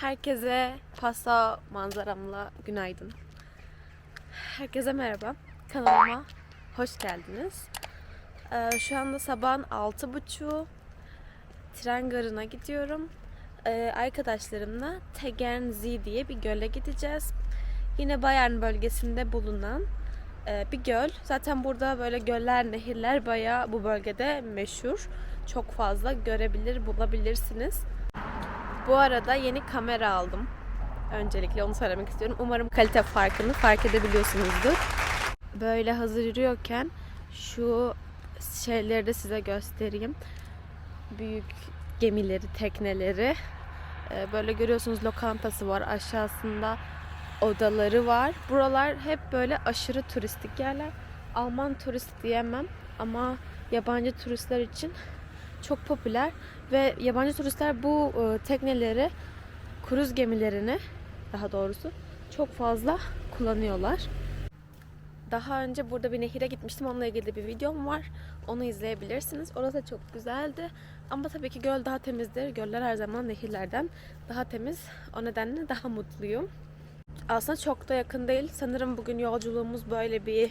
Herkese pasta manzaramla günaydın. Herkese merhaba. Kanalıma hoş geldiniz. Ee, şu anda sabahın altı buçuğu. Tren garına gidiyorum. Ee, arkadaşlarımla Tegernsee diye bir göle gideceğiz. Yine Bayern bölgesinde bulunan e, bir göl. Zaten burada böyle göller, nehirler bayağı bu bölgede meşhur. Çok fazla görebilir, bulabilirsiniz. Bu arada yeni kamera aldım. Öncelikle onu söylemek istiyorum. Umarım kalite farkını fark edebiliyorsunuzdur. Böyle hazır yürüyorken şu şeyleri de size göstereyim. Büyük gemileri, tekneleri. Ee, Böyle görüyorsunuz lokantası var. Aşağısında odaları var. Buralar hep böyle aşırı turistik yerler. Alman turist diyemem ama yabancı turistler için çok popüler ve yabancı turistler bu e, tekneleri, kruz gemilerini daha doğrusu çok fazla kullanıyorlar. Daha önce burada bir nehire gitmiştim. Onunla ilgili bir videom var. Onu izleyebilirsiniz. Orası da çok güzeldi. Ama tabii ki göl daha temizdir. Göller her zaman nehirlerden daha temiz. O nedenle daha mutluyum. Aslında çok da yakın değil. Sanırım bugün yolculuğumuz böyle bir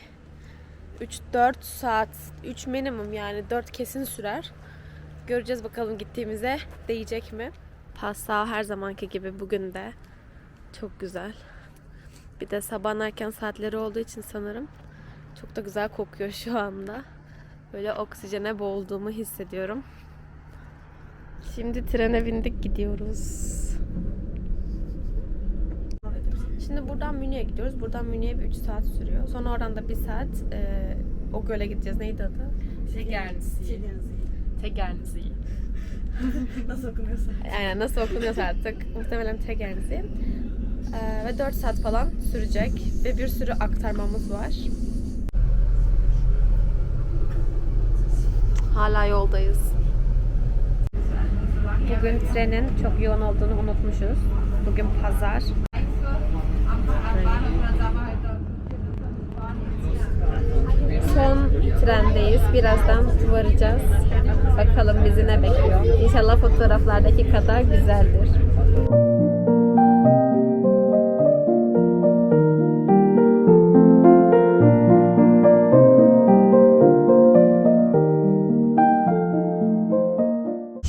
3-4 saat, 3 minimum yani 4 kesin sürer. Göreceğiz bakalım gittiğimize değecek mi? Pasta her zamanki gibi bugün de çok güzel. Bir de sabah erken saatleri olduğu için sanırım çok da güzel kokuyor şu anda. Böyle oksijene boğulduğumu hissediyorum. Şimdi trene bindik gidiyoruz. Şimdi buradan Münih'e gidiyoruz. Buradan Münih'e bir 3 saat sürüyor. Sonra oradan da bir saat e, o göle gideceğiz. Neydi adı? Tegernsee. Tegernsee. Nasıl okunuyorsa. Aynen nasıl okunuyorsa artık muhtemelen Tegernsee. Ee, ve 4 saat falan sürecek ve bir sürü aktarmamız var. Hala yoldayız. Bugün trenin çok yoğun olduğunu unutmuşuz. Bugün pazar. Son trendeyiz. Birazdan varacağız. Bakalım bizi ne bekliyor. İnşallah fotoğraflardaki kadar güzeldir.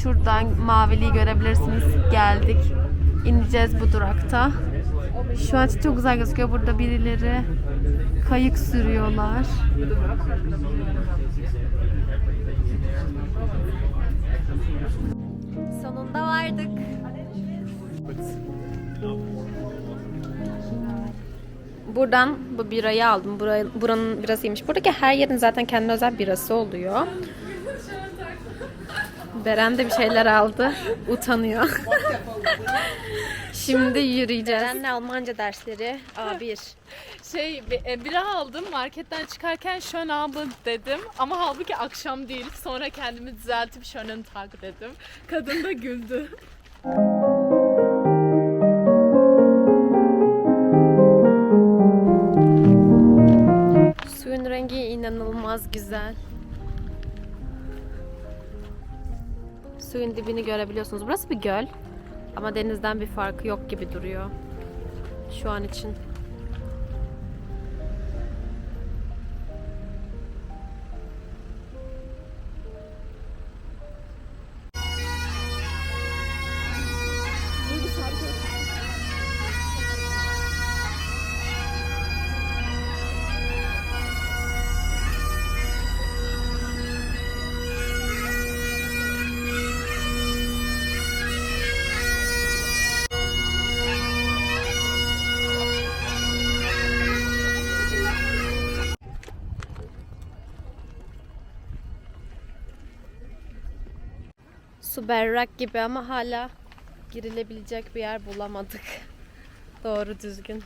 Şuradan maviliği görebilirsiniz. Geldik. İneceğiz bu durakta. Şu an çok güzel gözüküyor. Burada birileri kayık sürüyorlar. Sonunda vardık. Buradan bu birayı aldım. Burayı, buranın birasıymış. Buradaki her yerin zaten kendine özel birası oluyor. Beren de bir şeyler aldı. Utanıyor. Şimdi yürüyeceğiz. Beren'le Almanca dersleri A1. Şey bi- e, bira aldım marketten çıkarken schön Abend dedim ama halbuki akşam değil. Sonra kendimi düzeltip schönen Tag dedim. Kadın da güldü. Suyun rengi inanılmaz güzel. Suyun dibini görebiliyorsunuz. Burası bir göl. Ama denizden bir farkı yok gibi duruyor. Şu an için. Su berrak gibi ama hala girilebilecek bir yer bulamadık. Doğru düzgün.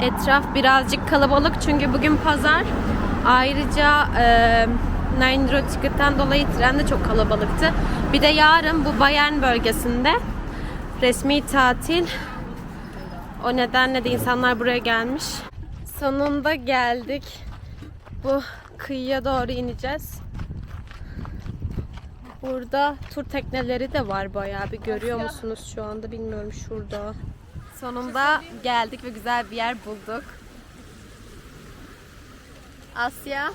Etraf birazcık kalabalık çünkü bugün pazar. Ayrıca e, Nine Ticket'ten dolayı tren de çok kalabalıktı. Bir de yarın bu Bayern bölgesinde resmi tatil. O nedenle de insanlar buraya gelmiş. Sonunda geldik. Bu kıyıya doğru ineceğiz. Burada tur tekneleri de var bayağı bir görüyor musunuz şu anda bilmiyorum şurada. Sonunda geldik ve güzel bir yer bulduk. Asya.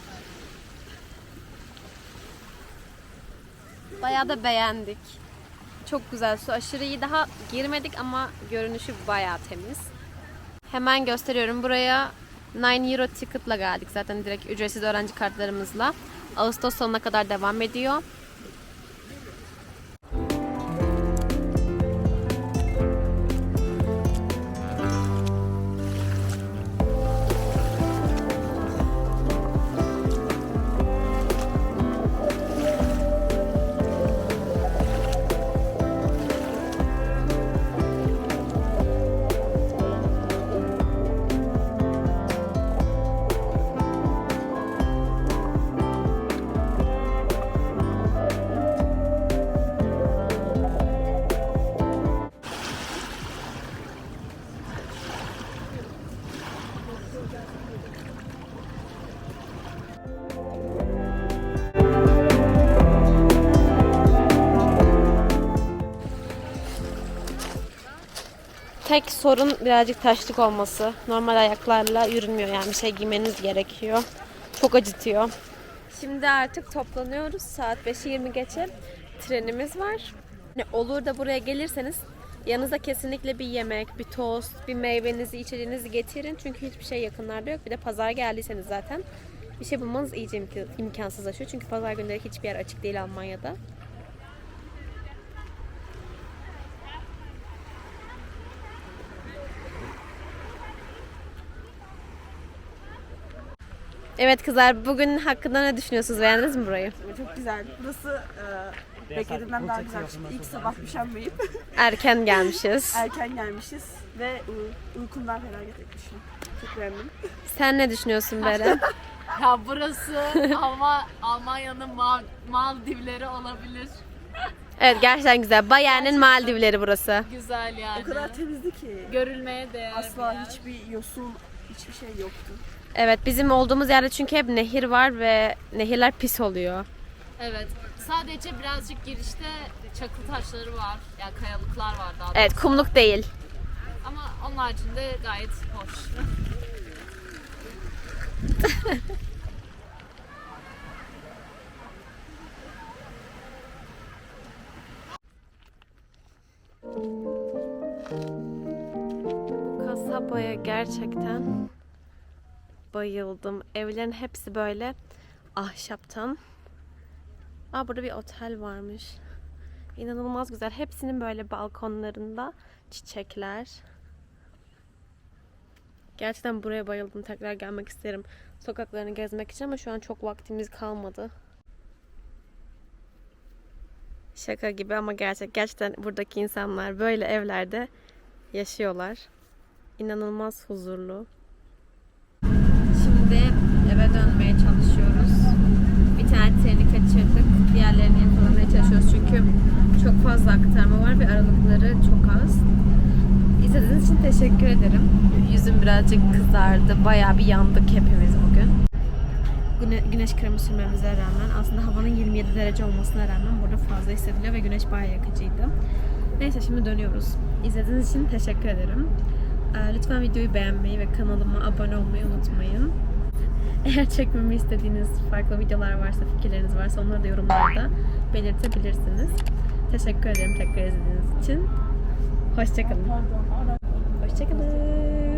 Bayağı da beğendik. Çok güzel su aşırı iyi. Daha girmedik ama görünüşü bayağı temiz. Hemen gösteriyorum. Buraya 9 euro ticket'la geldik. Zaten direkt ücretsiz öğrenci kartlarımızla. Ağustos sonuna kadar devam ediyor. Tek sorun birazcık taşlık olması. Normal ayaklarla yürünmüyor yani bir şey giymeniz gerekiyor. Çok acıtıyor. Şimdi artık toplanıyoruz. Saat 5'i 20 geçe trenimiz var. Olur da buraya gelirseniz yanınızda kesinlikle bir yemek, bir tost, bir meyvenizi, içeceğinizi getirin. Çünkü hiçbir şey yakınlarda yok. Bir de pazar geldiyseniz zaten bir şey bulmanız iyice imk- imkansızlaşıyor. Çünkü pazar günleri hiçbir yer açık değil Almanya'da. Evet kızlar bugün hakkında ne düşünüyorsunuz? Beğendiniz mi burayı? Çok güzel. Burası e, beklediğimden daha güzel çıktı. İlk sabah üşenmeyip Erken gelmişiz. erken gelmişiz ve uy- uykumdan felaket etmişim. Çok beğendim. Sen ne düşünüyorsun Beren? Ya burası Alma, Almanya'nın Mal- Maldivleri olabilir. evet gerçekten güzel. Bayern'in Maldivleri burası. Güzel yani. O kadar temizdi ki. Görülmeye değer bir Asla yer. hiçbir yosun, hiçbir şey yoktu. Evet bizim olduğumuz yerde çünkü hep nehir var ve nehirler pis oluyor. Evet. Sadece birazcık girişte çakıl taşları var. Yani kayalıklar var daha doğrusu. Evet kumluk değil. Ama onun haricinde gayet hoş. Kasabaya gerçekten bayıldım. Evlerin hepsi böyle ahşaptan. Aa burada bir otel varmış. İnanılmaz güzel. Hepsinin böyle balkonlarında çiçekler. Gerçekten buraya bayıldım. Tekrar gelmek isterim. Sokaklarını gezmek için ama şu an çok vaktimiz kalmadı. Şaka gibi ama gerçek. Gerçekten buradaki insanlar böyle evlerde yaşıyorlar. İnanılmaz huzurlu. Şimdi eve dönmeye çalışıyoruz. Bir tane treni kaçırdık. Diğerlerini yakalamaya çalışıyoruz çünkü çok fazla aktarma var ve aralıkları çok az. İzlediğiniz için teşekkür ederim. Yüzüm birazcık kızardı. Bayağı bir yandık hepimiz bugün. Güne- güneş kremi sürmemize rağmen aslında havanın 27 derece olmasına rağmen burada fazla hissediliyor ve güneş bayağı yakıcıydı. Neyse şimdi dönüyoruz. İzlediğiniz için teşekkür ederim. Ee, Lütfen videoyu beğenmeyi ve kanalıma abone olmayı unutmayın. Eğer çekmemi istediğiniz farklı videolar varsa, fikirleriniz varsa onları da yorumlarda belirtebilirsiniz. Teşekkür ederim tekrar izlediğiniz için. Hoşçakalın. Hoşçakalın.